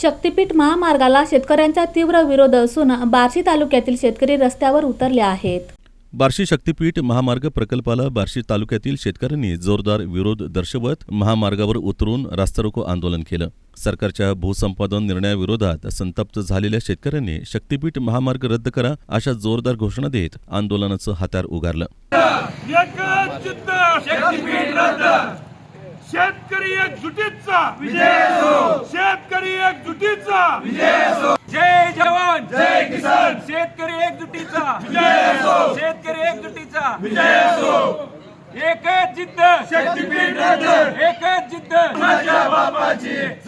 शक्तीपीठ महामार्गाला शेतकऱ्यांचा तीव्र विरोध असून बार्शी तालुक्यातील शेतकरी रस्त्यावर उतरले आहेत. बार्शी शक्तीपीठ महामार्ग प्रकल्पाला बार्शी तालुक्यातील शेतकऱ्यांनी जोरदार विरोध दर्शवत महामार्गावर उतरून रास्तारोको आंदोलन केलं. सरकारच्या भूसंपादन निर्णयाविरोधात संतप्त झालेल्या शेतकऱ्यांनी शक्तीपीठ महामार्ग रद्द करा अशा जोरदार घोषणा देत आंदोलनाचं हातार उगारलं. शेतकरी एकजुटीचा विजय शेतकरी एकजुटीचा विजय जय जवान. जय किसान. शेतकरी एकजुटीचा शेतकरी एकजुटीचा एकच जिद्द. शक्तीपीठ एकच जिद्द.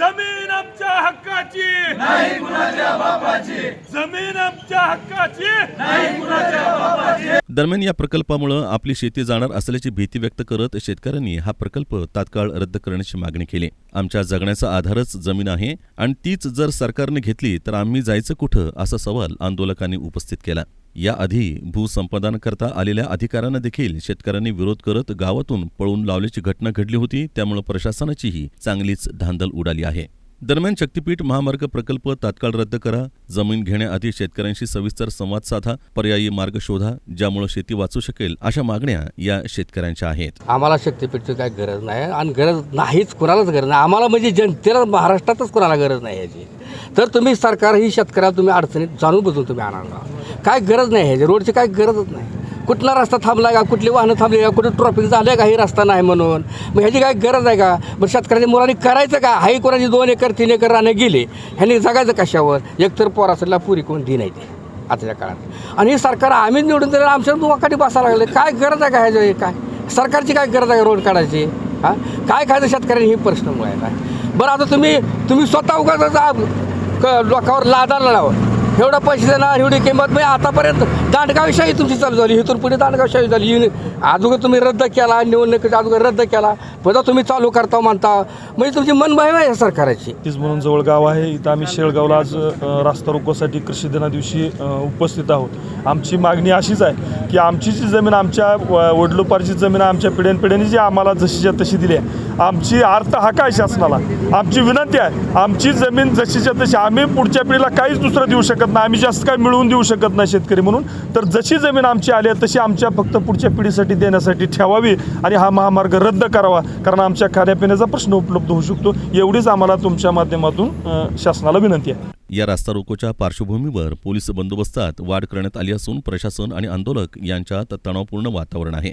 जमीन आमच्या हक्काची. नाही कुणाच्या बापाची. जमीन आमच्या हक्काची. नाही कुणाच्या बापाची. दरम्यान या प्रकल्पामुळे आपली शेती जाणार असल्याची भीती व्यक्त करत शेतकऱ्यांनी हा प्रकल्प तात्काळ रद्द करण्याची मागणी केली. आमच्या जगण्याचा आधारच जमीन आहे आणि तीच जर सरकारने घेतली तर आम्ही जायचं कुठं असा सवाल आंदोलकांनी उपस्थित केला. याआधी भूसंपादनाकरता आलेल्या अधिकाऱ्यांना देखील शेतकऱ्यांनी विरोध करत गावातून पळून लावल्याची घटना घडली होती त्यामुळे प्रशासनाचीही चांगलीच धांदल उडाली आहे. दरम्यान शक्तीपीठ महामार्ग प्रकल्प तात्काळ रद्द करा. जमीन घेण्याआधी शेतकऱ्यांशी सविस्तर संवाद साधा. पर्यायी मार्ग शोधा ज्यामुळे शेती वाचू शकेल अशा मागण्या या शेतकऱ्यांच्या आहेत. आम्हाला शक्तीपीठची काही गरज नाही आणि गरज नाहीच कुणालाच गरज नाही. आम्हाला म्हणजे जनतेला महाराष्ट्रातच कुणाला गरज नाही याची तर तुम्ही सरकार ही शेतकऱ्याला तुम्ही अडचणीत जाणून बसून तुम्ही आणणार काय गरज नाही ह्याची. रोडची काय गरजच नाही. कुठला रस्ता थांबला का? कुठली वाहनं थांबली का? कुठं ट्रॉफिक झालं का? ही रस्ता नाही म्हणून. मग ह्याची काय गरज आहे का? मग शेतकऱ्याच्या मुलांनी करायचं का? हाही कोणाची दोन एकर तीन एकर रानं गेले ह्यांनी जगायचं कशावर? एकतर पोरासला पुरी कोण दी नाही ते आजच्या काळात. आणि हे सरकार आम्ही निवडून दिलं आमच्या वाकाटी बसायला लागले? काय गरज आहे का ह्याच्या काय? सरकारची काय गरज आहे रोड काढायची? हां? काय खायचं शेतकऱ्यांनी? हे प्रश्न आहे. बरं आता तुम्ही तुम्ही स्वतः उगा लोकांवर लादाला लावा एवढा पैसे देणार एवढी किंमत म्हणजे आतापर्यंत दांडगावशाही तुमची चालू झाली. इथून पुढे दांडगावशाही झाली. ही अगोदर तुम्ही रद्द केला निवडणुकीचा अगोदर रद्द केला. पुन्हा तुम्ही चालू करता मानता म्हणजे तुमची मनभाई आहे सरकारची. तीच म्हणून जवळ गाव आहे. इथं आम्ही शेळगावला आज रास्ता रोकोसाठी कृषी दिना दिवशी उपस्थित आहोत. आमची मागणी अशीच आहे. की आमची जी जमीन आमच्या व- वडिलोपार्जित जमीन आमच्या पिढ्यानपिढ्याने जी आम्हाला जशीच्या तशी दिली आहे. आमची अर्थ हा काय शासनाला? आमची विनंती आहे आमची जमीन जशीच्या तशी आम्ही पुढच्या पिढीला काहीच दुसरं देऊ शकत नाही. आम्ही जास्त काय मिळवून देऊ शकत नाही शेतकरी म्हणून. तर जशी जमीन आमची आली आहे तशी आमच्या फक्त पुढच्या पिढीसाठी देण्यासाठी ठेवावी आणि हा महामार्ग रद्द करावा. कारण आमच्या खाण्यापिण्याचा प्रश्न उपलब्ध होऊ शकतो. एवढीच आम्हाला तुमच्या माध्यमातून अ, शासनाला विनंती आहे. या रास्ता रोकोच्या पार्श्वभूमीवर पोलीस बंदोबस्तात वाढ करण्यात आली असून प्रशासन आणि आंदोलक यांच्यात तणावपूर्ण वातावरण आहे.